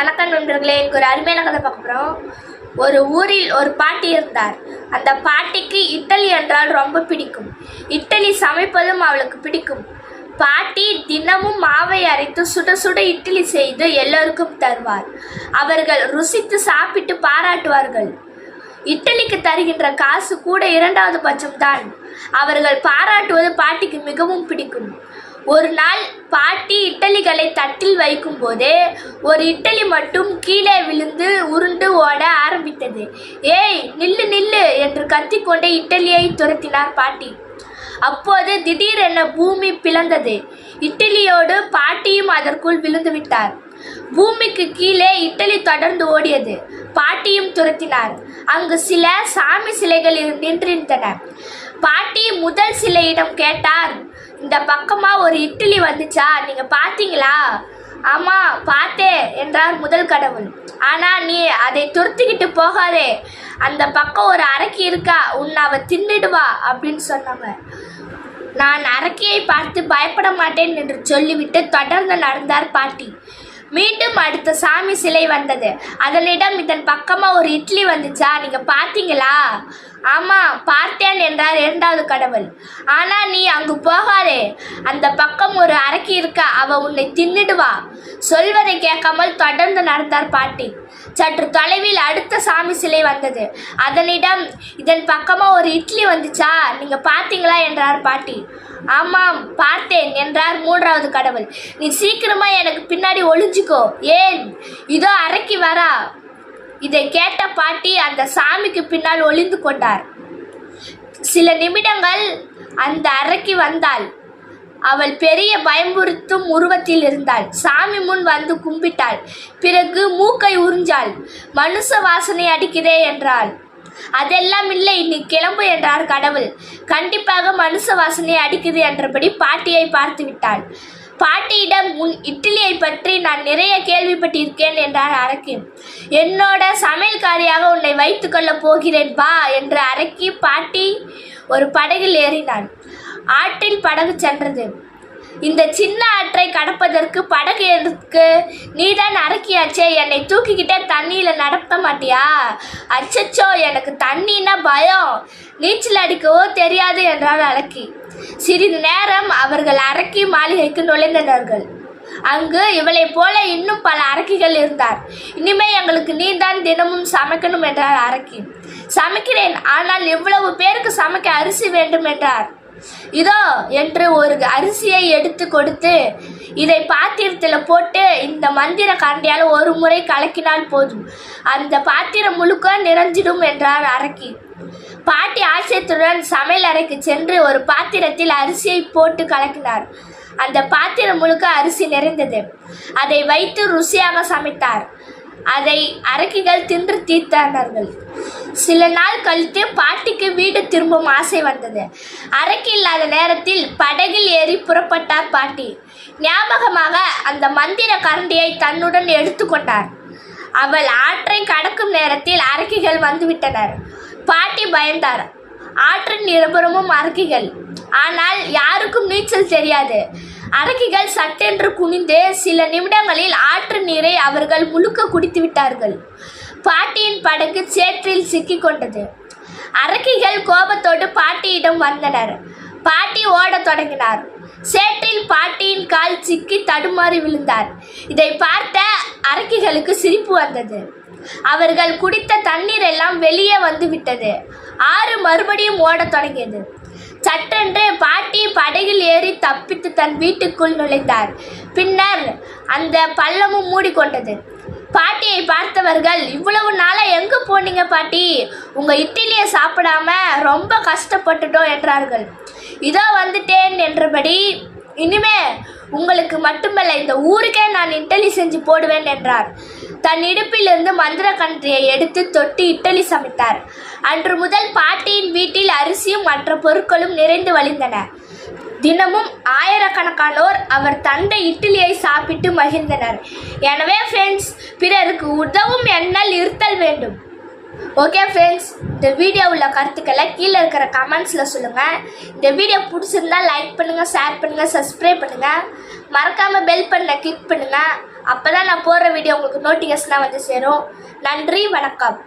வணக்கம் நண்பர்களே எனக்கு ஒரு அருமையான கதை பார்க்க போகிறோம் ஒரு ஊரில் ஒரு பாட்டி இருந்தார். அந்த பாட்டிக்கு இட்டலி என்றால் ரொம்ப பிடிக்கும். இட்டலி சமைப்பதும் அவளுக்கு பிடிக்கும். பாட்டி தினமும் மாவை அரைத்து சுட சுட இட்லி செய்து எல்லோருக்கும் தருவார். அவர்கள் ருசித்து சாப்பிட்டு பாராட்டுவார்கள். இட்டலிக்கு தருகின்ற காசு கூட இரண்டாவது பட்சம்தான். அவர்கள் பாராட்டுவது பாட்டிக்கு மிகவும் பிடிக்கும். ஒரு நாள் பாட்டி இட்டலிகளை தட்டில் வைக்கும் போதே ஒரு இட்டலி மட்டும் கீழே விழுந்து உருண்டு ஓட ஆரம்பித்தது. ஏய் நில்லு நில்லு என்று கத்திக்கொண்டே இட்டலியை துரத்தினார் பாட்டி. அப்போது திடீரென பூமி பிளந்தது. இட்டலியோடு பாட்டியும் அதற்குள் விழுந்து விட்டார். பூமிக்கு கீழே இட்டலி தொடர்ந்து ஓடியது. பாட்டியும் துரத்தினார். அங்கு சில சாமி சிலைகள் நின்றிருந்தன. பாட்டி முதல் சிலையிடம் கேட்டார் இந்த பக்கமாக ஒரு இட்லி வந்துச்சா? நீங்கள் பார்த்தீங்களா? ஆமாம் பார்த்தேன் என்றார் முதல் கடவுள். ஆனால் நீ அதை துருத்திக்கிட்டு போகாதே. அந்த பக்கம் ஒரு அரக்கி இருக்கா? உன்னை அவ தின்னுடுவா அப்படின்னு சொன்னாங்க நான் அரக்கியை பார்த்து பயப்பட மாட்டேன் என்று சொல்லிவிட்டு தொடர்ந்து நடந்தார் பாட்டி. மீண்டும் அடுத்த சாமி சிலை வந்தது. அதனிடம் இதன் பக்கமாக ஒரு இட்லி வந்துச்சா? நீங்கள் பார்த்தீங்களா? ஆமா பார்த்தேன் என்றார் இரண்டாவது கடவுள். ஆனா நீ அங்கு போகாதே. அந்த பக்கம் ஒரு அரக்கி இருக்கா அவ உன்னை தின்னுடுவா. சொல்வதை கேட்காமல் தொடர்ந்து நடந்தார் பாட்டி. சற்று தொலைவில் அடுத்த சாமி சிலை வந்தது. அதனிடம் இதன் பக்கமா ஒரு இட்லி வந்துச்சா? நீங்க பார்த்தீங்களா? என்றார் பாட்டி. ஆமாம் பார்த்தேன் என்றார் மூன்றாவது கடவுள். நீ சீக்கிரமா எனக்கு பின்னாடி ஒளிஞ்சுக்கோ. ஏன்? இதோ அரக்கி வரா. இதை கேட்ட பாட்டி அந்த சாமிக்கு பின்னால் ஒளிந்து கொண்டார். சில நிமிடங்கள் அந்த அறைக்கு வந்தாள். அவள் பெரிய பயமுறுத்தும் உருவத்தில் இருந்தாள். சாமி முன் வந்து கும்பிட்டாள். பிறகு மூக்கை உறிஞ்சாள். மனுஷ வாசனை அடிக்கிறே என்றாள். அதெல்லாம் இல்லை நீ கிளம்பு என்றார் கடவுள். கண்டிப்பாக மனுஷ வாசனை அடிக்குது என்றபடி பாட்டியை பார்த்து விட்டாள். பாட்டியிடம் உன் இட்லியை பற்றி நான் நிறைய கேள்விப்பட்டிருக்கேன் என்றார் அரக்கி. என்னோட சமையல்காரியாக உன்னை வைத்துக்கொள்ளப் போகிறேன் வா என்று அரக்கி பாட்டி ஒரு படகில் ஏறினான் ஆற்றில் படகு சென்றது. இந்த சின்ன ஆற்றை கடப்பதற்கு படகு எதுக்கு? நீதான் அரக்கியாச்சே என்னை தூக்கிக்கிட்டே தண்ணியில் நடத்த மாட்டியா? அச்சச்சோ எனக்கு தண்ணின்னா பயம். நீச்சல் அடிக்கவோ தெரியாது என்றார் அரக்கி சிறிது நேரம் அவர்கள் அரக்கி மாளிகைக்கு நுழைந்தனர்கள். அங்கு இவளைப் போல இன்னும் பல அரக்கிகள் இருந்தார். இனிமே எங்களுக்கு நீதான் தினமும் சமைக்கணும் என்றார் அரக்கி சமைக்கிறேன் ஆனால் இவ்வளவு பேருக்கு சமைக்க அரிசி வேண்டும் என்றார். இதோ என்று ஒரு அரிசியை எடுத்து கொடுத்து இதை பாத்திரத்தில் போட்டு இந்த மந்திர கரண்டியால் ஒரு முறை கலக்கினால் போதும். அந்த பாத்திரம் முழுக்க நிறைஞ்சிடும் என்றார் அரக்கி. பாட்டி ஆச்சரியத்துடன் சமையல் அறைக்கு சென்று ஒரு பாத்திரத்தில் அரிசியை போட்டு கலக்கினார். அந்த பாத்திரம் முழுக்க அரிசி நிறைந்தது. அதை வைத்து ருசியாக சமைத்தார். அதை அரக்கிகள் தின்று தீர்த்தார்கள். சில நாள் கழித்து பாட்டிக்கு வீடு திரும்பும் ஆசை வந்தது. அரக்கு இல்லாத நேரத்தில் படகில் ஏறி புறப்பட்டார் பாட்டி. ஞாபகமாக அந்த மந்திர கரண்டியை தன்னுடன் எடுத்துக்கொண்டார் அவள் ஆற்றை கடக்கும் நேரத்தில் அரக்கிகள் வந்துவிட்டனர். பாட்டி பயந்தார். ஆற்றின் இருபுறமும் அரக்கிகள் ஆனால் யாருக்கும் நீச்சல் தெரியாது. அரக்கிகள் சட்டென்று குனிந்து சில நிமிடங்களில் ஆற்று நீரை அவர்கள் முழுக்க குடித்து விட்டார்கள். பாட்டியின் படகு சேற்றில் சிக்கிக்கொண்டது அரக்கிகள் கோபத்தோடு பாட்டியிடம் வந்தனர். பாட்டி ஓடத் தொடங்கினார். சேற்றில் பாட்டியின் கால் சிக்கி தடுமாறி விழுந்தார். இதை பார்த்த அரக்கிகளுக்கு சிரிப்பு வந்தது. அவர்கள் குடித்த தண்ணீர் எல்லாம் வெளியே வந்து விட்டது. ஆறு மறுபடியும் ஓடத் தொடங்கியது. சட்டென்று பாட்டி படகில் ஏறி தப்பித்து தன் வீட்டுக்குள் நுழைந்தார். பின்னர் அந்த பள்ளமும் மூடிக்கொண்டது. பாட்டியை பார்த்தவர்கள் இவ்வளவு நாளாக எங்கே போனீங்க பாட்டி? உங்கள் இட்லியை சாப்பிடாம ரொம்ப கஷ்டப்பட்டுட்டோம் என்றார்கள். இதோ வந்துட்டேன் என்றபடி இனிமே உங்களுக்கு மட்டுமல்ல இந்த ஊருக்கே நான் இட்டலி செஞ்சு போடுவேன் என்றார். தன் இடுப்பிலிருந்து மந்திர கன்றியை எடுத்து தொட்டு இட்டலி சமைத்தார். அன்று முதல் பாட்டியின் வீட்டில் அரிசியும் மற்ற பொருட்களும் நிறைந்து வழிந்தன. தினமும் ஆயிரக்கணக்கானோர் அவர் தந்த இட்லியை சாப்பிட்டு மகிழ்ந்தனர். எனவே ஃப்ரெண்ட்ஸ் பிறருக்கு உதவும் எண்ணல் இருத்தல் வேண்டும். ஓகே ஃப்ரெண்ட்ஸ் இந்த வீடியோ உள்ள கருத்துக்களை கீழே இருக்கிற கமெண்ட்ஸில் சொல்லுங்கள் இந்த வீடியோ பிடிச்சிருந்தா லைக் பண்ணுங்கள் ஷேர் பண்ணுங்கள் சப்ஸ்கிரைப் பண்ணுங்கள் மறக்காமல் பெல் பண்ண கிளிக் பண்ணுங்கள் அப்போ தான் நான் போடுற வீடியோ உங்களுக்கு நோட்டிஃபிகேஷனாக வந்து சேரும். நன்றி வணக்கம்.